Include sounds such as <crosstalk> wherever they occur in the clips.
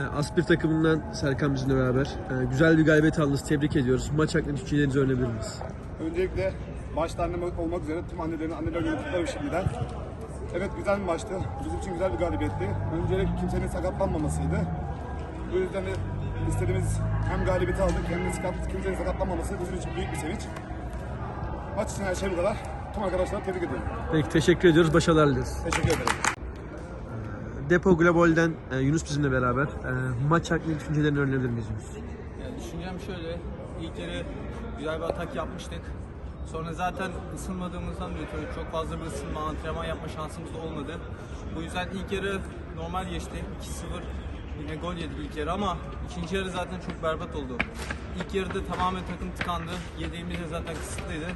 E, Aspir takımından Serkan bizimle beraber. E, güzel bir galibiyet aldınız. Tebrik ediyoruz. Maç hakkında düşüncelerinizi öğrenebilir miyiz? Öncelikle başta annem olmak üzere tüm annelerin anneler günü kutlarım şimdiden. Evet güzel bir maçtı. Bizim için güzel bir galibiyetti. Öncelikle kimsenin sakatlanmamasıydı. Bu yüzden de istediğimiz hem galibiyeti aldık hem de sakat, kimsenin sakatlanmaması bizim için büyük bir sevinç. Maç için her şey bu kadar. Tüm arkadaşlara tebrik ediyorum. Peki teşekkür ediyoruz. Başarılar dileriz. Teşekkür ederim. Depo Global'den e, Yunus bizimle beraber. E, maç hakkında düşüncelerini öğrenebilir miyiz Yunus? Yani düşüncem şöyle, ilk yarı güzel bir atak yapmıştık. Sonra zaten ısınmadığımızdan dolayı çok fazla bir ısınma, antrenman yapma şansımız da olmadı. Bu yüzden ilk yarı normal geçti. 2-0 yine gol yedik ilk yarı ama ikinci yarı zaten çok berbat oldu. İlk yarıda tamamen takım tıkandı. Yediğimiz de zaten kısıtlıydı.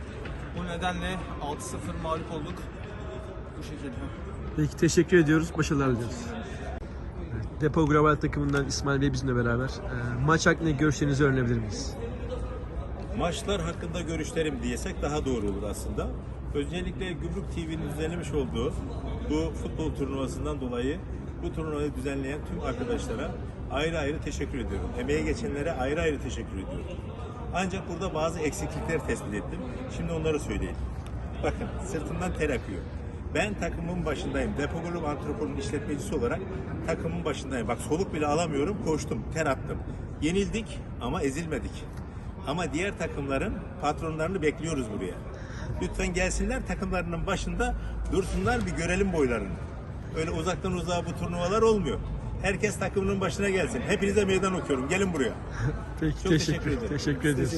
Bu nedenle 6-0 mağlup olduk. Bu şekilde. Peki teşekkür ediyoruz. Başarılar diliyoruz. Evet, Depo Global takımından İsmail Bey bizimle beraber. E, maç hakkında görüşlerinizi öğrenebilir miyiz? Maçlar hakkında görüşlerim diyesek daha doğru olur aslında. Özellikle Gümrük TV'nin düzenlemiş olduğu bu futbol turnuvasından dolayı bu turnuvayı düzenleyen tüm arkadaşlara ayrı ayrı teşekkür ediyorum. Emeğe geçenlere ayrı ayrı teşekkür ediyorum. Ancak burada bazı eksiklikler tespit ettim. Şimdi onları söyleyeyim. Bakın sırtımdan ter akıyor. Ben takımın başındayım. Depo Grup Antropol'un işletmecisi olarak takımın başındayım. Bak soluk bile alamıyorum. Koştum, ter attım. Yenildik ama ezilmedik. Ama diğer takımların patronlarını bekliyoruz buraya. Lütfen gelsinler takımlarının başında dursunlar bir görelim boylarını. Öyle uzaktan uzağa bu turnuvalar olmuyor. Herkes takımının başına gelsin. Hepinize meydan okuyorum. Gelin buraya. <laughs> Peki Çok teşekkür, teşekkür ederim. teşekkür ederim.